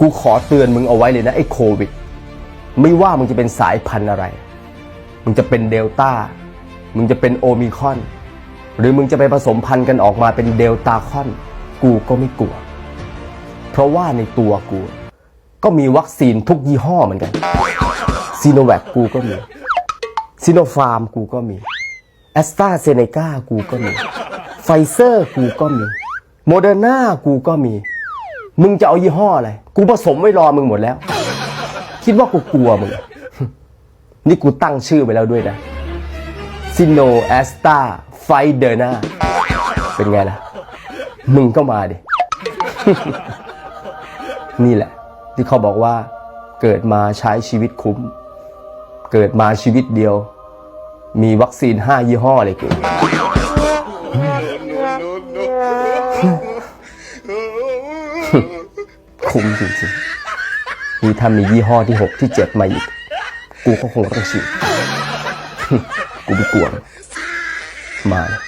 กูขอเตือนมึงเอาไว้เลยนะไอ้โควิด ไม่ว่ามึงจะเป็นสายพันธุ์อะไร มึงจะเป็นเดลต้า มึงจะเป็นโอมิคอน หรือมึงจะไปผสมพันธุ์กันออกมาเป็นเดลตาคอน กูก็ไม่กลัว เพราะว่าในตัวกู ก็มีวัคซีนทุกยี่ห้อเหมือนกัน ซีโนแวคกูก็มี ซีโนฟาร์มกูก็มี แอสตราเซเนกากูก็มี ไฟเซอร์กูก็มี โมเดอร์นากูก็มี มึงจะเอายี่ห้ออะไร กูผสมไว้รอมึงหมดแล้ว คิดว่ากูกลัวมึง นี่กูตั้งชื่อไปแล้วด้วยนะซิโนแอสตาไฟเดอร์นาเป็นไงล่ะ มึงก็มาดิ นี่แหละ ที่เขาบอกว่าเกิดมาใช้ชีวิตคุ้ม เกิดมาชีวิตเดียว มีวัคซีนห้ายี่ห้อเลยกู คุ้มจริงๆนี่ถ้ามียี่ห้อที่หกที่เจ็ดมาอีก กูก็คงต้องฉีดกูไม่กลัวมาเลย